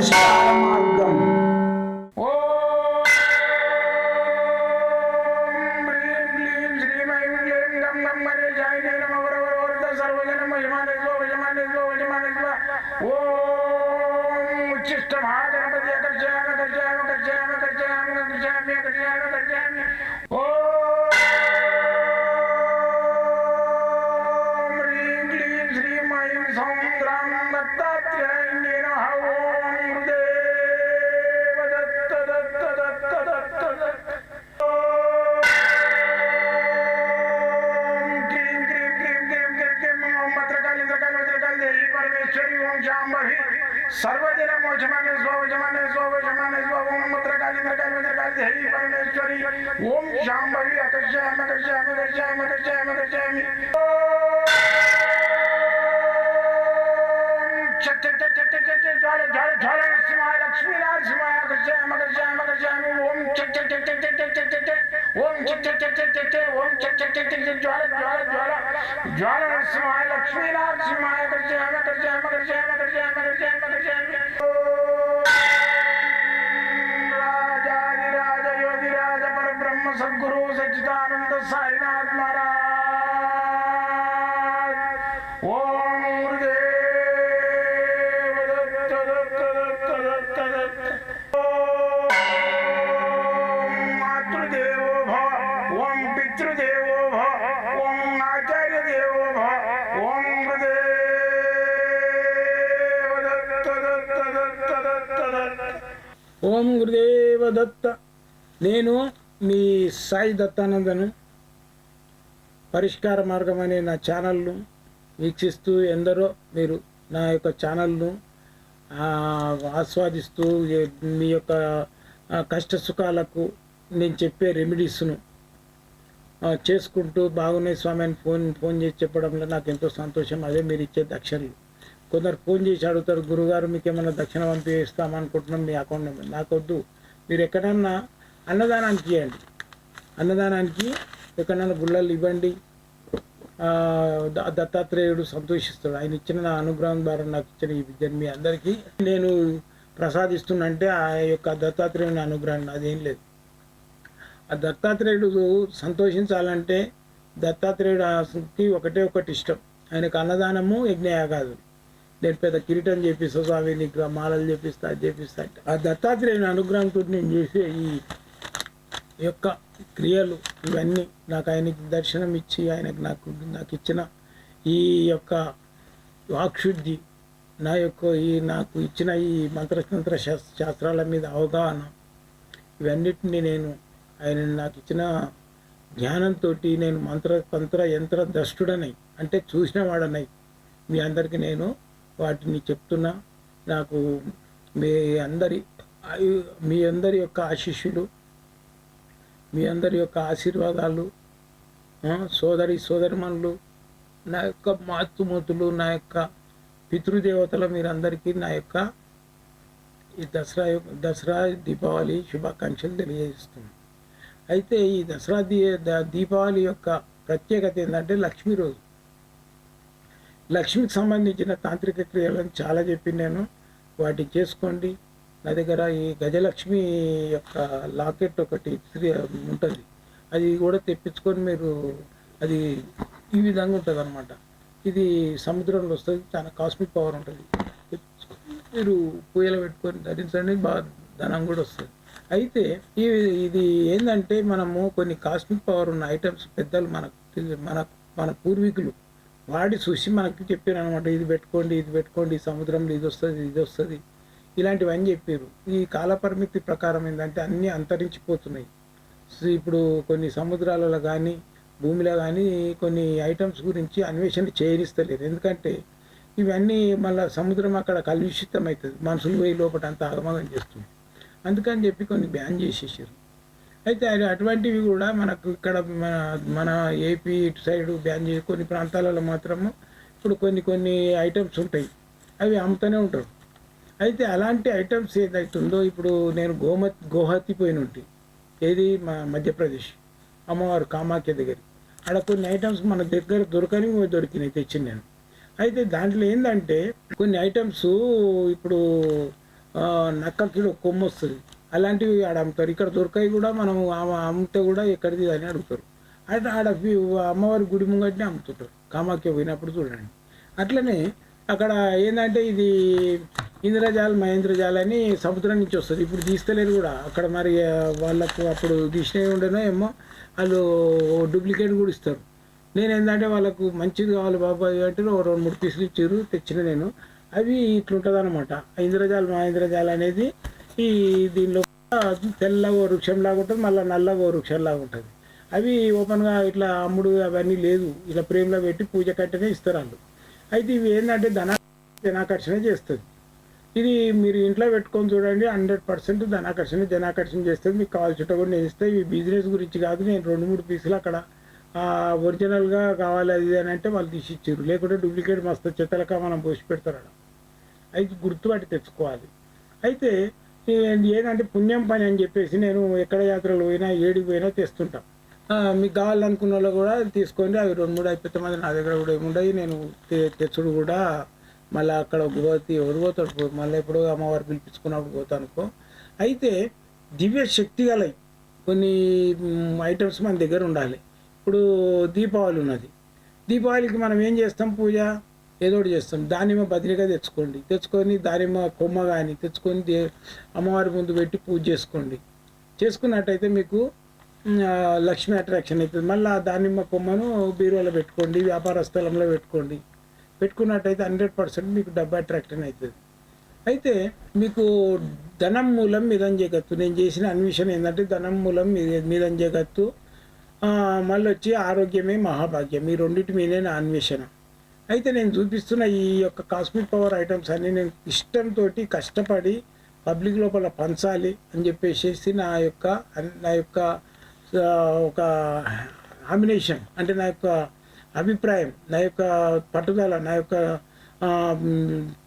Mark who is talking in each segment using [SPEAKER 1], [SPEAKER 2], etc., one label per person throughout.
[SPEAKER 1] মানুষ जामबड़ी अटक ఓం గురుదేవ దత్త.
[SPEAKER 2] నేను మీ సాయి దత్తానందను పరిష్కార మార్గం అనే నా ఛానల్ను వీక్షిస్తూ ఎందరో మీరు నా యొక్క ఛానల్ను ఆస్వాదిస్తూ మీ యొక్క కష్ట సుఖాలకు నేను చెప్పే రెమెడీస్ను చేసుకుంటూ బాగున్నాయి స్వామి అని ఫోన్ ఫోన్ చేసి చెప్పడంలో నాకు ఎంతో సంతోషం. అదే మీరు ఇచ్చే దక్షిణలు. కొందరు ఫోన్ చేసి అడుగుతారు గురుగారు మీకు ఏమైనా దక్షిణ పంపిస్తామనుకుంటున్నాం మీ అకౌంట్ నెంబర్. నాకొద్దు. మీరు ఎక్కడన్నా అన్నదానానికి ఇవ్వండి అన్నదానానికి ఎక్కడన్నా గుళ్ళలు ఇవ్వండి. దత్తాత్రేయుడు సంతోషిస్తాడు. ఆయన ఇచ్చిన నా అనుగ్రహం ద్వారా నాకు ఇచ్చిన ఈ విద్యను మీ అందరికీ నేను ప్రసాదిస్తున్నంటే ఆ యొక్క దత్తాత్రేయుని అనుగ్రహం అదేం లేదు. ఆ దత్తాత్రేయుడు సంతోషించాలంటే దత్తాత్రేయుడికి ఒకటే ఒకటి ఇష్టం. ఆయనకు అన్నదానము యజ్ఞయాగాదులు. నేను పెద్ద కిరీటం చేపిస్తా స్వామి నీకు మాలలు చేపిస్తా చేపిస్తా అంటే ఆ దత్తాత్రేయుని అనుగ్రహంతో నేను చేసే ఈ యొక్క క్రియలు ఇవన్నీ నాకు ఆయనకి దర్శనం ఇచ్చి ఆయనకు నాకు నాకు ఇచ్చిన ఈ యొక్క వాక్శుద్ధి నా యొక్క ఈ నాకు ఇచ్చిన ఈ మంత్రతంత్ర శాస్త్రాల మీద అవగాహన ఇవన్నిటిని నేను ఆయన నాకు ఇచ్చిన జ్ఞానంతో నేను మంత్ర తంత్ర యంత్ర దష్టుడనై అంటే చూసిన వాడనై మీ అందరికీ నేను వాటిని చెప్తున్నా నాకు మీ అందరి మీ అందరి యొక్క ఆశీస్సులు మీ అందరి యొక్క ఆశీర్వాదాలు సోదరి సోదరిమణులు నా యొక్క మాతృమూతులు నా యొక్క పితృదేవతల మీరందరికీ నా యొక్క ఈ దసరా యొక్క- దసరా దీపావళి శుభాకాంక్షలు తెలియజేస్తుంది అయితే ఈ దసరా దీ దీపావళి యొక్క ప్రత్యేకత ఏంటంటే లక్ష్మీ రోజు. లక్ష్మికి సంబంధించిన తాంత్రిక క్రియలను చాలా చెప్పి నేను. వాటిని చేసుకోండి. నా దగ్గర ఈ గజలక్ష్మి యొక్క లాకెట్ ఒకటి ఉంటుంది. అది కూడా తెప్పించుకొని మీరు అది ఈ విధంగా ఉంటుంది అనమాట ఇది సముద్రంలో వస్తుంది చాలా కాస్మిక్ పవర్ ఉంటుంది. మీరు పూయలు పెట్టుకొని ధరించండి బాగా ధనం కూడా వస్తుంది. అయితే ఈ ఇది ఏంటంటే మనము కొన్ని కాస్మిక్ పవర్ ఉన్న ఐటమ్స్ పెద్దలు మనకు మన మన పూర్వీకులు వాడి చూసి మనకి చెప్పారు అనమాట ఇది పెట్టుకోండి ఇది పెట్టుకోండి సముద్రంలో ఇది వస్తుంది ఇది వస్తుంది. ఇలాంటివన్నీ చెప్పారు. ఈ కాలపరిమితి ప్రకారం ఏంటంటే అన్నీ అంతరించిపోతున్నాయి. ఇప్పుడు కొన్ని సముద్రాలలో కానీ భూమిలో కానీ కొన్ని ఐటమ్స్ గురించి అన్వేషణ చేయనిస్తలేరు ఎందుకంటే ఇవన్నీ మళ్ళీ సముద్రం అక్కడ కలుషితం అవుతుంది మనుషులు పోయి లోపల అంతా ఆగమగం చేస్తుంది. అందుకని చెప్పి కొన్ని బ్యాన్ చేసేసారు. అయితే అటువంటివి కూడా మనకు ఇక్కడ మన మన ఏపీ ఇటు సైడ్ బ్యాన్ చేసి కొన్ని ప్రాంతాలలో మాత్రము ఇప్పుడు కొన్ని కొన్ని ఐటమ్స్ ఉంటాయి. అవి అమ్ముతూనే ఉంటారు. అయితే అలాంటి ఐటమ్స్ ఏదైతుందో ఇప్పుడు నేను గోమతి గోహతి పోయిన ఉంటే ఏది? మా మధ్యప్రదేశ్. అమ్మవారు కామాఖ్య దగ్గర. అక్కడ కొన్ని ఐటమ్స్ మన దగ్గర దొరకని దొరికినాయి తెచ్చింది నేను. అయితే దాంట్లో ఏంటంటే కొన్ని ఐటమ్స్ ఇప్పుడు నక్క నక్కకి కొమ్ము వస్తుంది అలాంటివి ఆడ అమ్ముతారు. ఇక్కడ దొరకాయి కూడా మనం ఆ- అమ్మితే కూడా ఎక్కడిది అని అడుగుతారు. అంటే ఆడ అమ్మవారి గుడి ముంగట్నే అమ్ముతుంటారు. కామాఖ్య పోయినప్పుడు చూడండి. అట్లనే అక్కడ ఏంటంటే ఇది ఇంద్రజాల్ మహేంద్రజాల్ అని సముద్రం నుంచి వస్తుంది. ఇప్పుడు తీస్తలేరు కూడా. అక్కడ మరి వాళ్ళకు అప్పుడు తీసినవి ఉండనో ఏమో వాళ్ళు డూప్లికేట్ కూడా ఇస్తారు. నేను ఏంటంటే వాళ్ళకు మంచిది కావాలి బాబాయ్ అంటే ఓ రెండు మూడు పీసులు ఇచ్చారు తెచ్చిన నేను. అవి ఇట్లుంటుంది అనమాట ఇంద్రజాల్ మహేంద్రజాల్ అనేది ఈ దీనిలో తెల్ల ఓ వృక్షంలాగా ఉంటుంది మళ్ళీ నల్ల ఓ వృక్షంలాగా ఉంటుంది. అవి ఓపెన్గా ఇట్లా అమ్ముడు అవన్నీ లేదు. ఇట్లా ప్రేమలో పెట్టి పూజ కట్టనే ఇస్తారు వాళ్ళు అయితే ఇవి ఏంటంటే ధనా జనాకర్షణ చేస్తుంది. ఇది మీరు ఇంట్లో పెట్టుకొని చూడండి హండ్రెడ్ పర్సెంట్ ధనాకర్షణ జనాకర్షణ చేస్తుంది. మీకు కావాల్సిన కూడా నేను ఇస్తే ఈ బిజినెస్ గురించి కాదు నేను రెండు మూడు పీసులు అక్కడ ఒరిజినల్గా కావాలి అది అని అంటే వాళ్ళు తీసి ఇచ్చారు లేకుంటే డూప్లికేట్ మస్తు చెత్తలక మనం పోసి పెడతారు అక్కడ. అయితే గుర్తుపట్టి తెచ్చుకోవాలి. అయితే ఏదంటే పుణ్యం పని అని చెప్పేసి నేను ఎక్కడ జాతరలు పోయినా ఏడికి పోయినా తెస్తుంటాం. మీకు కావాలనుకున్న వాళ్ళు కూడా తీసుకోండి అవి రెండు మూడు అయిపోతే మాది నా దగ్గర కూడా ఏముండయి. నేను తె- తెచ్చుడు కూడా మళ్ళీ అక్కడ పోతే ఎవరు పోతాడు మళ్ళీ ఎప్పుడు అమ్మవారు పిలిపించుకున్నప్పుడు పోతాను అనుకో. అయితే దివ్య శక్తి గలవి కొన్ని ఐటమ్స్ మన దగ్గర ఉండాలి. ఇప్పుడు దీపావళి ఉన్నది. దీపావళికి మనం ఏం చేస్తాం పూజ? ఏదో ఒకటి చేస్తాం. దానిమ్మ బదిలీగా తెచ్చుకోండి. తెచ్చుకొని దానిమ్మ కొమ్మ కానీ తెచ్చుకొని దే అమ్మవారి ముందు పెట్టి పూజ చేసుకోండి. చేసుకున్నట్టయితే మీకు లక్ష్మీ అట్రాక్షన్ అవుతుంది మళ్ళీ ఆ దానిమ్మ కొమ్మను బీరువాలో పెట్టుకోండి వ్యాపార స్థలంలో పెట్టుకోండి. పెట్టుకున్నట్టయితే హండ్రెడ్ పర్సెంట్ మీకు డబ్బు అట్రాక్షన్ అవుతుంది అయితే మీకు ధనం మూలం మీదం జగత్తు. నేను చేసిన అన్వేషణ ఏంటంటే ధనం మూలం మీ- మీదం జగత్తు. మళ్ళీ వచ్చి ఆరోగ్యమే మహాభాగ్యం. ఈ రెండింటి మీదే నా అన్వేషణ. అయితే నేను చూపిస్తున్న ఈ యొక్క కాస్మిక్ పవర్ ఐటమ్స్ అన్ని నేను ఇష్టంతో కష్టపడి పబ్లిక్ లోపల పంచాలి అని చెప్పేసి నా యొక్క నా యొక్క ఒక హామినేషన్ అంటే నా యొక్క అభిప్రాయం నా యొక్క పట్టుదల నా యొక్క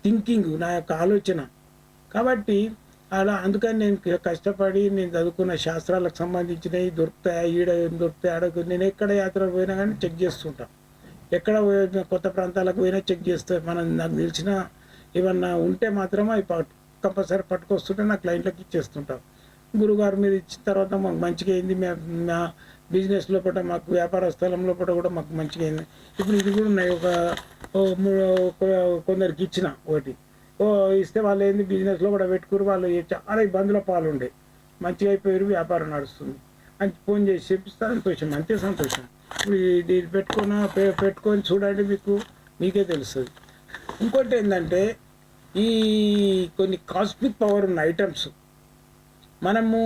[SPEAKER 2] థింకింగ్ నా యొక్క ఆలోచన. కాబట్టి అలా అందుకని నేను కష్టపడి నేను చదువుకున్న శాస్త్రాలకు సంబంధించినవి దొరుకుతాయి ఈడ ఏం దొరుకుతాయి అడగ నేను ఎక్కడ యాత్ర పోయినా కానీ చెక్ చేస్తుంటాను ఎక్కడ కొత్త ప్రాంతాలకు పోయినా చెక్ చేస్తే మనం నాకు తెలిసిన ఏమన్నా ఉంటే మాత్రం అవి కంపల్సరీ పట్టుకొస్తుంటే నా క్లయింట్లకు ఇచ్చేస్తుంటాం. గురుగారు మీద ఇచ్చిన తర్వాత మాకు మంచిగా అయింది. మా బిజినెస్ లోపల మాకు వ్యాపార స్థలం లోపల కూడా మాకు మంచిగా అయింది. ఇప్పుడు ఇది కూడా ఉన్నాయి. ఒక కొందరికి ఇచ్చిన ఒకటి. ఓ ఇస్తే వాళ్ళు ఏంది బిజినెస్లో కూడా పెట్టుకురు. వాళ్ళు చాలా ఇబ్బందుల పాలు ఉండే మంచిగా అయిపోయారు. వ్యాపారం నడుస్తుంది. అని ఫోన్ చేసి చెప్పిస్తే సంతోషం. అంతే సంతోషం. ఇది పెట్టుకున్న పెట్టుకొని చూడండి మీకు మీకే తెలుస్తుంది. ఇంకోటి ఏంటంటే ఈ కొన్ని కాస్మిక్ పవర్ ఉన్న ఐటమ్స్ మనము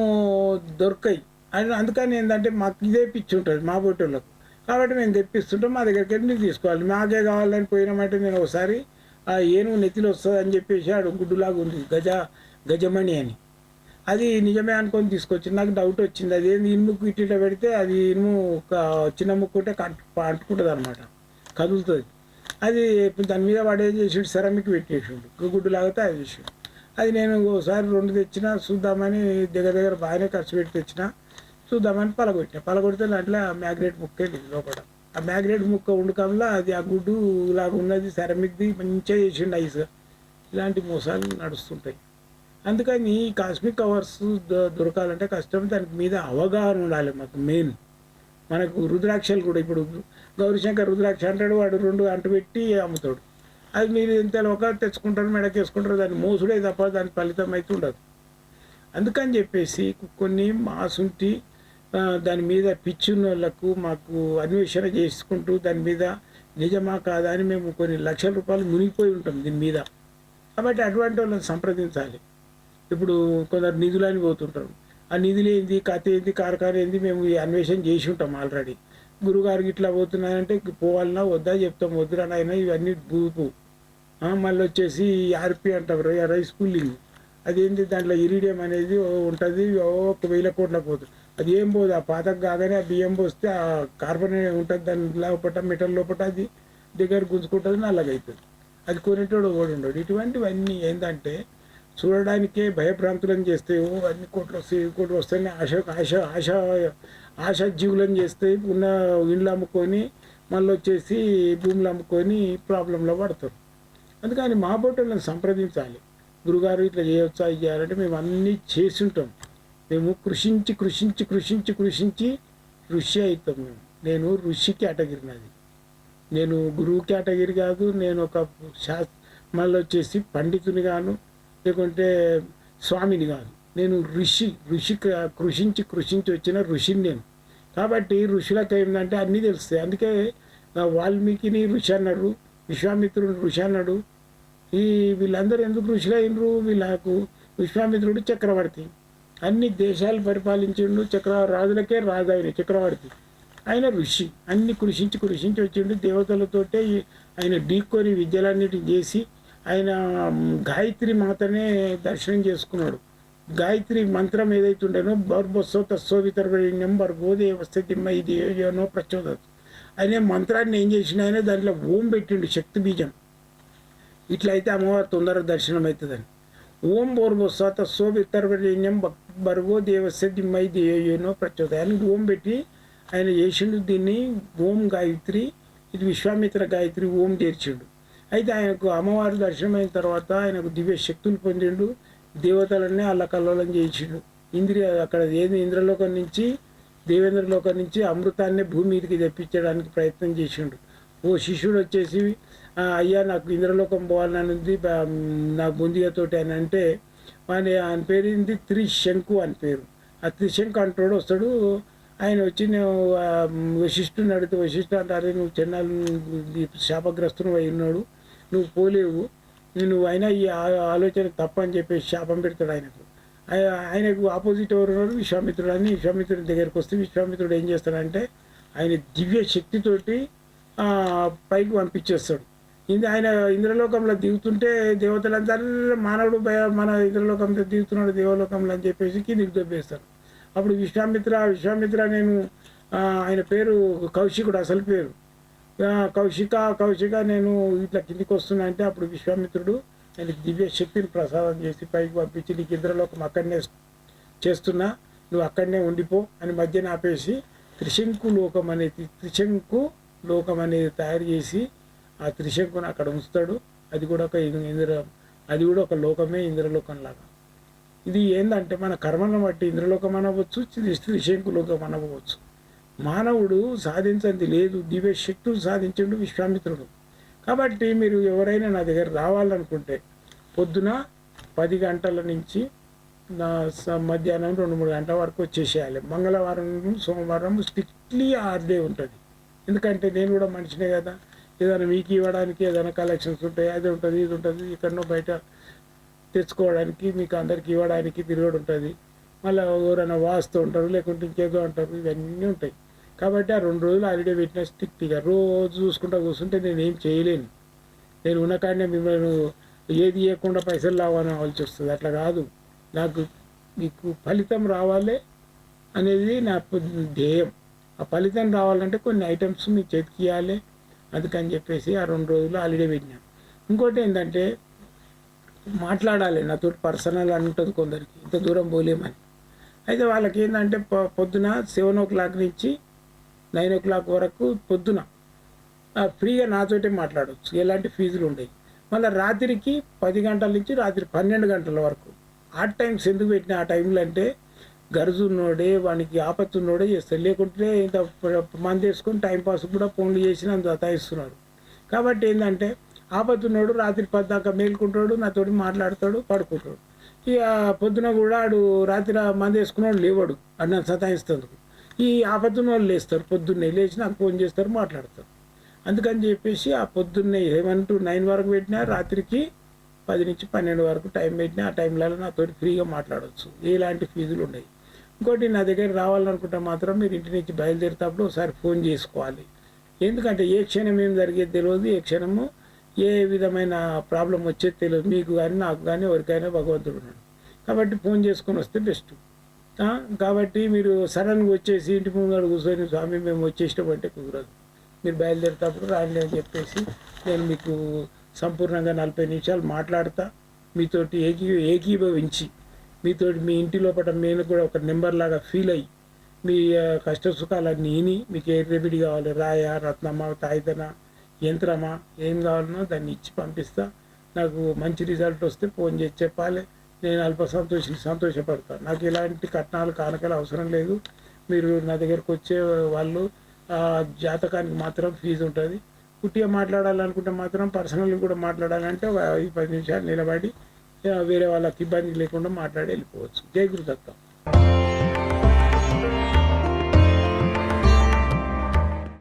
[SPEAKER 2] దొరకాయి. అని అందుకని ఏంటంటే మాకు ఇదే పిచ్చి ఉంటుంది మా బొట్టోళ్ళకు కాబట్టి మేము తెప్పిస్తుంటాం మా దగ్గరికి వెళ్ళి తీసుకోవాలి. మాకే కావాలని పోయినామంటే నేను ఒకసారి ఆ ఏనుగు నెత్తిలో వస్తుంది అని చెప్పేసి ఆడు గుడ్డులాగా ఉంది గజ గజమణి అని. అది నిజమే అనుకొని తీసుకొచ్చి నాకు డౌట్ వచ్చింది. అది ఏంది? ఇనుముకు ఇట్ట పెడితే అది ఇనుము ఒక చిన్న ముక్కుంటే కట్ అంటుకుంటుంది అనమాట కదులుతుంది. అది దాని మీద పడేది చేసాడు చేసిండు? సెరమిక్ పెట్టేసిండు. గుడ్డు లాగితే అది చేసిండు. అది నేను ఒకసారి రెండు తెచ్చిన చూద్దామని దగ్గర దగ్గర బాగానే ఖర్చు పెట్టి తెచ్చిన చూద్దామని పలగొట్టిన. పలగొడితే దాంట్లో ఆ మ్యాగ్నెట్ ముక్క వెళ్ళింది లోపల. ఆ మ్యాగ్నెట్ ముక్క ఉండకంలో అది ఆ గుడ్డు లాగా ఉన్నది సెరమిక్ది మంచిగా చేసిండు ఐస్. ఇలాంటి మోసాలు నడుస్తుంటాయి. అందుకని ఈ కాస్మిక్ అవర్స్ దొ- దొరకాలంటే కష్టం. దానికి మీద అవగాహన ఉండాలి మాకు మెయిన్. మనకు రుద్రాక్షలు కూడా ఇప్పుడు గౌరీశంకర్ రుద్రాక్ష అంటాడు వాడు రెండు అంటుపెట్టి అమ్ముతాడు. అది మీరు ఎంత ఒక తెచ్చుకుంటారు మెడకి వేసుకుంటారు దాన్ని మోసుడే తప్ప దాని ఫలితం అయితే ఉండదు. అందుకని చెప్పేసి కొన్ని మాసుంటి దాని మీద పిచ్చున్న వాళ్ళకు మాకు అన్వేషణ చేసుకుంటూ దాని మీద నిజమా కాదా అని మేము కొన్ని లక్షల రూపాయలు మునిగిపోయి ఉంటాం దీని మీద. కాబట్టి అటువంటి వాళ్ళని సంప్రదించాలి. ఇప్పుడు కొందరు నిధులని పోతుంటారు. ఆ నిధులు ఏంది? కథ ఏంది? కారకార ఏంది? మేము ఈ అన్వేషణ చేసి ఉంటాం ఆల్రెడీ. గురుగారికి ఇట్లా పోతున్నాయంటే పోవాలన్నా వద్దా చెప్తాం. వద్దురా నాయన ఇవన్నీ బూపు మళ్ళీ వచ్చేసి ఆర్పి అంటారు రైస్ కూలింగ్ అదేంటి దాంట్లో ఇరిడియం అనేది ఉంటుంది ఒక వేల కోట్ల పోతుంది అది ఏం పోదు? ఆ పాతకు కాగానే ఆ బియ్యం పోస్తే ఆ కార్బన్ ఉంటుంది దాని లోపల మెటల్ లోపల అది దగ్గర గుంజుకుంటుంది నల్లగవుతుంది అది కొనేటోడు ఓడి ఉండడు ఇటువంటివన్నీ ఏంటంటే చూడడానికే భయభ్రాంతులను చేస్తే ఓ అన్ని కోట్లు వస్తాయి ఈ కోట్లు వస్తాయని ఆశ ఆశ ఆశ ఆశ జీవులను చేస్తే ఉన్న ఇండ్లు అమ్ముకొని మళ్ళీ వచ్చేసి భూములు అమ్ముకొని ప్రాబ్లంలో పడతారు. అందుకని మా బొట్టలను సంప్రదించాలి. గురుగారు ఇట్లా చేయొచ్చా చేయాలంటే మేము అన్నీ చేసి ఉంటాం. మేము కృషించి కృషించి కృషించి కృషించి ఋషి అవుతాం మేము. నేను ఋషి కేటగిరీ నాది. నేను గురువు కేటగిరి కాదు నేను ఒక శాస్ మళ్ళీ వచ్చేసి పండితుని గాను లేకుంటే స్వామిని కాదు. నేను ఋషి ఋషి కృషించి కృషించి వచ్చిన ఋషిని నేను. కాబట్టి ఋషులకు ఏంటంటే అన్నీ తెలుస్తాయి. అందుకే వాల్మీకిని ఋషి అన్నారు విశ్వామిత్రుడు ఋషి అన్నాడు. ఈ వీళ్ళందరూ ఎందుకు ఋషులైనరు? వీళ్ళకు విశ్వామిత్రుడు చక్రవర్తి. అన్ని దేశాలు పరిపాలించిండు చక్ర రాజులకే రాజు ఆయన చక్రవర్తి. ఆయన ఋషి. అన్ని కృషించి కృషించి వచ్చిండు. దేవతలతోటే ఈ- ఆయన ఢీకొని విద్యలన్నిటి చేసి ఆయన గాయత్రి మాతనే దర్శనం చేసుకున్నాడు. గాయత్రి మంత్రం ఏదైతే ఉండేనో బర్బొస్సో తస్సో వితర్గణ్యం బర్గోదే వస్తతిమ్మ ఇది ఏనో ప్రచోదత్. ఆయన మంత్రాన్ని ఏం చేసిన ఆయన దాంట్లో ఓం పెట్టిండు శక్తి బీజం. ఇట్లయితే అమ్మవారు తొందరగా దర్శనం అవుతుందని ఓం బోర్బొస్స తస్సో వితర్గణ్యం బర్గో దేవస్తే దిమ్మ ఇది దేయనో ప్రచోద ఆయన ఓం పెట్టి ఆయన చేసిండు దీన్ని ఓం గాయత్రి ఇది విశ్వామిత్ర గాయత్రి ఓం చేర్చిండు. అయితే ఆయనకు అమ్మవారి దర్శనం అయిన తర్వాత ఆయనకు దివ్య శక్తులు పొందిండు. దేవతలన్నీ అల్లకల్లోలం చేసిండు ఇంద్రియ అక్కడ ఏది ఇంద్రలోకం నుంచి దేవేంద్రలోకం నుంచి అమృతాన్ని భూమి మీదకి తెప్పించడానికి ప్రయత్నం చేసిండు. ఓ శిష్యుడు వచ్చేసి అయ్యా నాకు ఇంద్రలోకం పోవాలని ఉంది నా బొందిగతోటి అని అంటే వాని ఆయన పేరు ఏంది? త్రిశంకు అని పేరు. ఆ త్రిశంకు అంటాడు వస్తాడు. ఆయన వచ్చి నేను వశిష్ఠుని అడిగితే వశిష్ఠు అంటారు నువ్వు చెన్నాలు శాపగ్రస్తును అయి ఉన్నాడు. నువ్వు పోలేవు. నువ్వు అయినా ఈ ఆ- ఆలోచన తప్పని చెప్పేసి శాపం పెడతాడు ఆయనకు. ఆయనకు ఆపోజిట్ ఎవరు ఉన్నారు విశ్వామిత్రుడు. అని విశ్వామిత్రుడి దగ్గరికి వస్తే విశ్వామిత్రుడు ఏం చేస్తాడంటే ఆయన దివ్య శక్తితోటి పైకి పంపించేస్తాడు. ఇది ఆయన ఇంద్రలోకంలో దిగుతుంటే దేవతలంతా మానవుడు భయ- మన ఇంద్రలోకంలో దిగుతున్నాడు దేవలోకంలో అని చెప్పేసి కిందికి దొబ్బేస్తాడు అప్పుడు విశ్వామిత్ర విశ్వామిత్ర నేను ఆయన పేరు కౌశికుడు అసలు పేరు. కౌశిక కౌశిక నేను ఇట్లా కిందికి వస్తున్నా అంటే అప్పుడు విశ్వామిత్రుడు నేను దివ్య శక్తిని ప్రసాదం చేసి పైకి పంపించి నీకు ఇంద్రలోకం అక్కడనే చేస్తున్నా నువ్వు అక్కడనే ఉండిపో అని మధ్యన ఆపేసి త్రిశంకు లోకం అనేది త్రిశంకు లోకం అనేది తయారు చేసి ఆ త్రిశంకుని అక్కడ ఉంచుతాడు. అది కూడా ఒక ఇంద్ర అది కూడా ఒక లోకమే ఇంద్రలోకం లాగా. ఇది ఏంటంటే మన కర్మను బట్టి ఇంద్రలోకం అనవచ్చు త్రిశంకు లోకం అనవచ్చు. మానవుడు సాధించింది లేదు దివ్య శక్తులు సాధించండు విశ్వామిత్రుడు. కాబట్టి మీరు ఎవరైనా నా దగ్గర రావాలనుకుంటే పొద్దున పది గంటల నుంచి నా స- మధ్యాహ్నం రెండు మూడు గంటల వరకు వచ్చేసేయాలి. మంగళవారం సోమవారం స్ట్రిక్ట్లీ ఆర్డే ఉంటుంది. ఎందుకంటే నేను కూడా మనిషినే కదా. ఏదైనా మీకు ఇవ్వడానికి ఏదైనా కలెక్షన్స్ ఉంటాయి అది ఉంటుంది ఇది ఉంటుంది ఎక్కడనో బయట తెచ్చుకోవడానికి మీకు అందరికి ఇవ్వడానికి తిరగడు ఉంటుంది. మళ్ళీ ఎవరైనా వాస్తు ఉంటారు లేకుంటే ఇంకేదో అంటారు ఇవన్నీ ఉంటాయి. కాబట్టి ఆ రెండు రోజులు హాలిడే పెట్టిన స్ట్రిక్ట్గా రోజు చూసుకుంటా కూర్చుంటే నేను ఏం చేయలేను. నేను ఉన్న కాడనే మిమ్మల్ని ఏది ఇవ్వకుండా పైసలు రావాలని అవ్వాల్సి వస్తుంది. అట్లా కాదు. నాకు మీకు ఫలితం రావాలి అనేది నా ధ్యేయం. ఆ ఫలితం రావాలంటే కొన్ని ఐటమ్స్ మీకు చేతికి ఇవ్వాలి అందుకని చెప్పేసి ఆ రెండు రోజులు హాలిడే పెట్టినాను ఇంకోటి ఏంటంటే మాట్లాడాలి. నాతో పర్సనల్ అని ఉంటుంది కొందరికి. ఇంత దూరం పోలేమని. అయితే వాళ్ళకి ఏంటంటే పొ- పొద్దున సెవెన్ ఓ క్లాక్ నుంచి నైన్ ఓ క్లాక్ వరకు పొద్దున. ఫ్రీగా నాతోటే మాట్లాడవచ్చు ఎలాంటి ఫీజులు ఉండేవి. మళ్ళీ రాత్రికి పది గంటల నుంచి రాత్రి పన్నెండు గంటల వరకు. ఆ టైమ్స్ ఎందుకు పెట్టిన ఆ టైంలో అంటే గరుజున్నోడే వానికి ఆపత్తున్నోడే చేస్తాడు. లేకుంటే ఇంత మంది వేసుకొని టైంపాస్ కూడా ఫోన్లు చేసి నన్ను దతాయిస్తున్నారు కాబట్టి ఏంటంటే ఆపత్తున్నోడు రాత్రి పది దాకా మేల్కుంటాడు నాతోటి మాట్లాడతాడు పడుకుంటాడు. ఇక పొద్దున కూడా ఆడు రాత్రి మంది వేసుకున్నాడు లేవాడు అని నన్ను సతాయిస్తుంది ఈ ఆపద్దున వాళ్ళు లేస్తారు. పొద్దున్నే లేచి నాకు ఫోన్ చేస్తారు మాట్లాడతారు. అందుకని చెప్పేసి ఆ పొద్దున్నే సెవెన్ టు నైన్ వరకు పెట్టినా రాత్రికి పది నుంచి పన్నెండు వరకు టైం పెట్టినా ఆ టైంలలో నాతో ఫ్రీగా మాట్లాడవచ్చు ఎలాంటి ఫీజులు ఉన్నాయి. ఇంకోటి నా దగ్గర రావాలనుకుంటే మాత్రం మీరు ఇంటి నుంచి బయలుదేరేటప్పుడు ఒకసారి ఫోన్ చేసుకోవాలి. ఎందుకంటే ఏ క్షణం ఏం జరిగేది తెలియదు. ఏ క్షణము ఏ విధమైన ప్రాబ్లం వచ్చేది తెలియదు. మీకు కానీ నాకు కానీ ఎవరికైనా భగవంతుడు ఉన్నాడు. కాబట్టి ఫోన్ చేసుకొని వస్తే బెస్ట్. కాబట్టి మీరు సడన్గా వచ్చేసి ఇంటి ముందు కూర్చొని స్వామి మేము వచ్చేసామంటే కుదరదు. మీరు బయలుదేరేటప్పుడు రాండి అని చెప్పేసి నేను మీకు సంపూర్ణంగా నలభై నిమిషాలు మాట్లాడతా. మీతోటి ఏకీ ఏకీభవించి మీతోటి మీ ఇంటి లోపల నేను కూడా ఒక నెంబర్ లాగా ఫీల్ అయ్యి మీ కష్ట సుఖాలన్నీ విని మీకు ఏ రెమెడీ కావాలి? రాయ రత్నమా తాయిదన యంత్రమా ఏం కావాలనో దాన్ని ఇచ్చి పంపిస్తా. నాకు మంచి రిజల్ట్ వస్తే ఫోన్ చేసి చెప్పాలి. నేను అల్ప సంతోషి సంతోషపడతాను నాకు ఇలాంటి కట్నాలు కానుకలు అవసరం లేదు. మీరు నా దగ్గరకు వచ్చే వాళ్ళు జాతకానికి మాత్రం ఫీజు ఉంటుంది. కుట్టిగా మాట్లాడాలనుకుంటే మాత్రం పర్సనల్గా కూడా మాట్లాడాలంటే ఒక ఐదు పది నిమిషాలు నిలబడి వేరే వాళ్ళకి ఇబ్బంది లేకుండా మాట్లాడి వెళ్ళిపోవచ్చు. జై గురుదత్తం.